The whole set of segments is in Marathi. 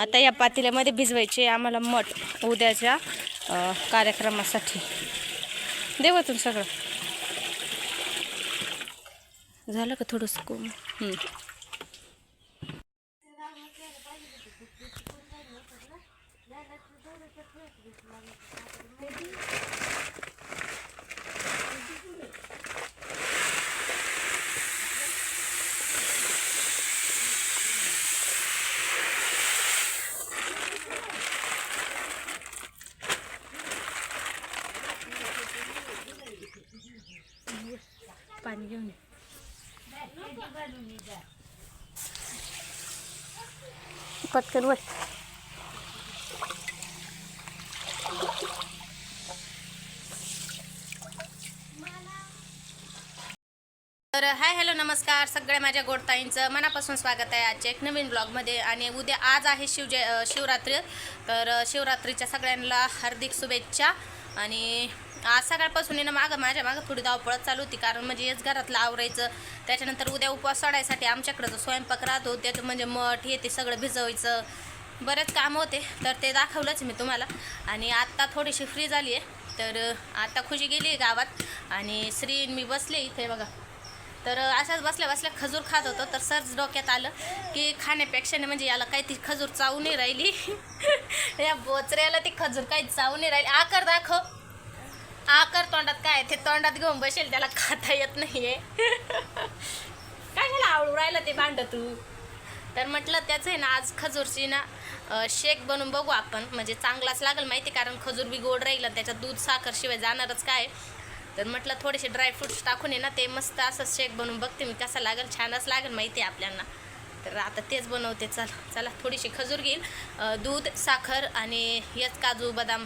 आता या पातेल्यामध्ये भिजवायचे आम्हाला मठ उद्याच्या कार्यक्रमासाठी. देवातून सगळं. झालं का थोडंसं कोम पाणी घेऊन ये. पटकन वर तर हाय हॅलो नमस्कार सगळ्या माझ्या गोडताईंचं. मनापासून स्वागत आहे आजच्या एक नवीन ब्लॉगमध्ये आणि उद्या आज आहे शिवजय शिवरात्री. तर शिवरात्रीच्या सगळ्यांना हार्दिक शुभेच्छा आणि आज सकाळपासून आहे ना मागं माझ्या मागं थोडी धावपळत चालू होती कारण म्हणजे हेच घरातलं आवरायचं. त्याच्यानंतर उद्या उपवास सोडायसाठी आमच्याकडं जो स्वयंपाक राहतो त्याचं म्हणजे मठ हे ते सगळं भिजवायचं. बरेच काम होते तर ते दाखवलंच मी तुम्हाला. आणि आत्ता थोडीशी फ्री झाली आहे तर आत्ता खुशी गेली आहे गावात. आणि श्री मी बसले इथे बघा. तर अशाच बसल्या बसल्या खजूर खात होतो तर सरच डोक्यात आलं की खाण्यापेक्षा नाही म्हणजे याला काही ती खजूर चावू नाही राहिली. या बोचऱ्याला ती खजूर काही चावू नाही राहिली. आकर दाखव. आकर तोंडात काय ते तोंडात घेऊन बसेल त्याला खाता येत नाहीये. काय झालं? आवडू राहिलं ते भांड तू? तर म्हटलं त्याचं आहे ना आज खजूरची ना शेक बनवून बघू आपण. म्हणजे चांगलाच लागेल माहिती कारण खजूर बी गोड राहील आणि त्याच्यात दूध साखर शिवाय जाणारच काय? तर म्हटलं थोडेसे ड्रायफ्रुट्स टाकून आहे ना ते मस्त असं शेक बनवून बघते मी कसं लागेल छानच लागेल माहिती आहे आपल्याला. तर आता तेच बनवते चला. चला थोडीशी खजूर घेईल. दूध साखर आणि यच काजू बदाम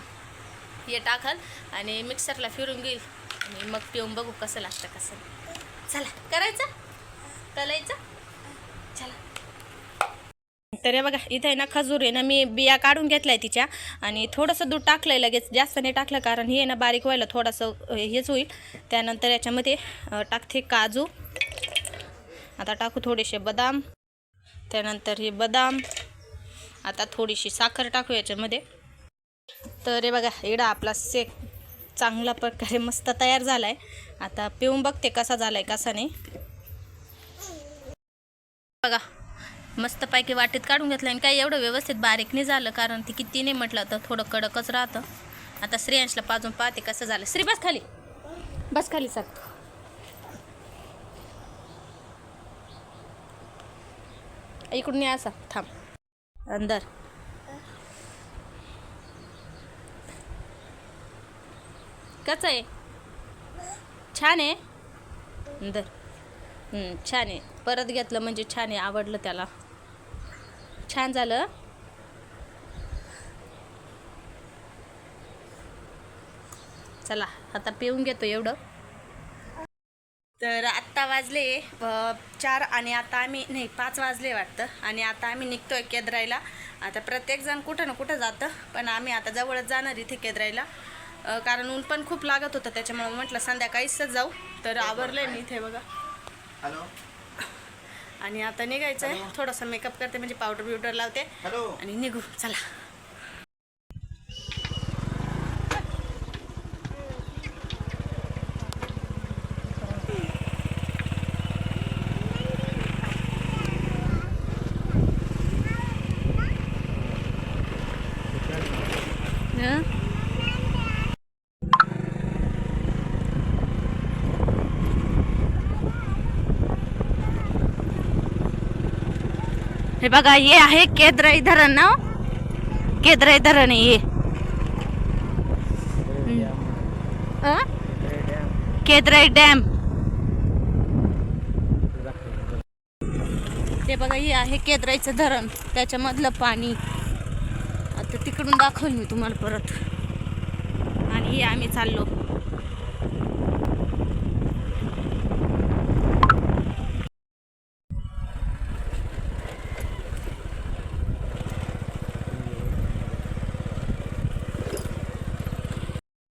हे टाकल आणि मिक्सरला फिरून घेईल. आणि मग पिऊन बघू कसं लागतं कसं चला करायचं? कलायचं चला. तर हे बघा इथे आहे ना खजूर आहे ना मी बिया काढून घेतलाय तिच्या. आणि थोडंसं दूध टाकलंय लगेच जास्त नाही टाकलं कारण हे ना बारीक व्हायला थोडंसं हेच होईल. त्यानंतर याच्यामध्ये टाकते काजू. आता टाकू थोडेसे बदाम. त्यानंतर हे बदाम. आता थोडीशी साखर टाकू याच्यामध्ये. तर हे बघा इडा आपला सेक चांगला प्रकारे मस्त तयार झाला आहे आता पिऊन बघते कसा झाला आहे कसा नाही. बघा मस्तपैकी वाटीत काढून घेतलं आणि काही एवढं व्यवस्थित बारीक नाही झालं कारण ती किती नाही म्हटलं तर थोडं कडकच राहतं. आता श्रेयांशला पाजून पाहते कसं झालं. श्री बस खाली. बस खाली सर. इकडून या असा थांब. अंदर. कसं आहे? छान आहे? दर. छान आहे. परत घेतलं म्हणजे छान आहे आवडलं त्याला. छान झालं. चला आता पिऊन घेतो एवढं. तर आत्ता वाजले चार आणि आता आम्ही नाही पाच वाजले वाटतं. आणि आता आम्ही निघतोय केद्रायला आता प्रत्येकजण कुठं ना कुठं जातं पण आम्ही आता जवळच जाणार इथे केद्रायला कारण ऊन पण खूप लागत होतं त्याच्यामुळे म्हटलं संध्याकाळीच जाऊ. तर आवरलंय मी इथे बघा. हॅलो आणि आता निघायचं आहे थोडासा मेकअप करते म्हणजे पावडर बिवडर लावते. हॅलो आणि निघू चला. हं? हे बघा हे आहे केद्राई धरण ना केद्राई धरण हे? केद्राई डॅम. ते बघा हे आहे केद्राईचं धरण. त्याच्यामधलं पाणी. आता तिकडून दाखवल मी तुम्हाला परत. आणि हे आम्ही चाललो.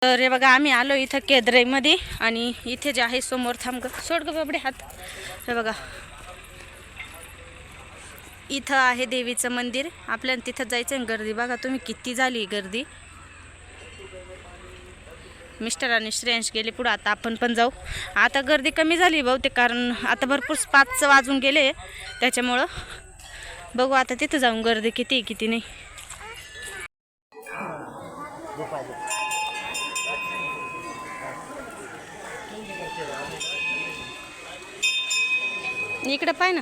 तर हे बघा आम्ही आलो इथं केद्राईमध्ये आणि इथे जे आहे समोर थांब सोड ग बाबडे हात. हे बघा. इथं आहे देवीचं मंदिर. आपल्याला तिथं जायचं आहे गर्दी. बघा तुम्ही किती झाली गर्दी. मिस्टर आणि श्रेयांश गेले पुढं. आता आपण पण जाऊ. आता गर्दी कमी झाली बहुतेक कारण आता भरपूर पाच वाजून गेले. त्याच्यामुळं बघू आता तिथं जाऊन गर्दी किती आहे, किती नाही. इकडे पाय ना.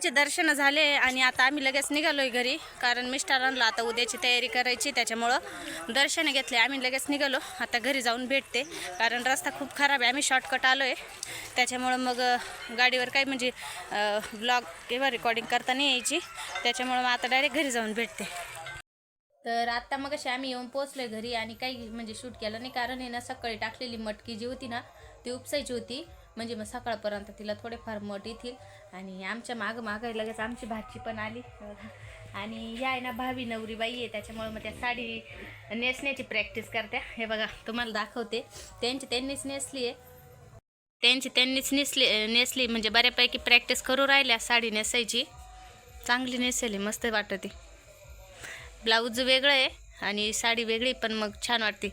आमचे दर्शन झाले आणि आता आम्ही लगेच निघालो आहे घरी. कारण मिस्टरांना आता उद्याची तयारी करायची त्याच्यामुळं दर्शन घेतले. आम्ही लगेच निघालो. आता घरी जाऊन भेटते. कारण रस्ता खूप खराब आहे. आम्ही शॉर्टकट आलो आहे त्याच्यामुळं मग गाडीवर काही म्हणजे ब्लॉग किंवा रेकॉर्डिंग करता नाही यायची. त्याच्यामुळं मग आता डायरेक्ट घरी जाऊन भेटते. तर आत्ता मग अशी आम्ही येऊन पोचलो घरी आणि काही म्हणजे शूट केलं नाही. कारण आहे ना सकाळी टाकलेली मटकी जी होती ना ती उपसायची होती. म्हणजे मग सकाळपर्यंत तिला थोडेफार मठ येतील. आणि आमच्या मागं मागं लगेच आमची भाची पण आली. आणि या आहे ना भावी नवरी बाई आहे त्याच्यामुळे मग त्या साडी नेसण्याची प्रॅक्टिस करत्या हे बघा तुम्हाला दाखवते. त्यांची त्यांनीच नेसली आहे. त्यांची त्यांनीच नेसली नेसली म्हणजे बऱ्यापैकी प्रॅक्टिस करू राहिल्या साडी नेसायची. चांगली नेसेल आहे, मस्त वाटते. ब्लाऊज वेगळं आहे आणि साडी वेगळी पण मग छान वाटते.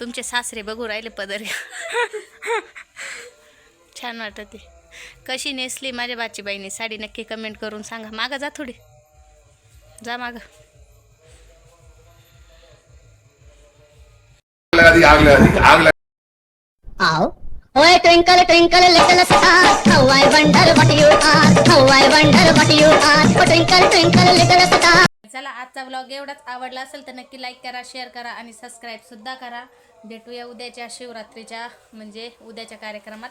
तुमचे सासरे बघू राहिले पदर. छान वाटते कशी नेसली माझ्या बाचीबाईने? साडी नक्की कमेंट करून सांगा. मागं जा थोडी. जा मागं. little star, how I wonder what you are, how I wonder what you are. Oh, twinkle, twinkle, little star. चला आजचा व्लॉग एवढाच आवडला असेल तर नक्की लाईक करा शेअर करा आणि सबस्क्राईब सुद्धा करा. भेटूया उद्याच्या शिवरात्रीच्या म्हणजे उद्याच्या कार्यक्रमात.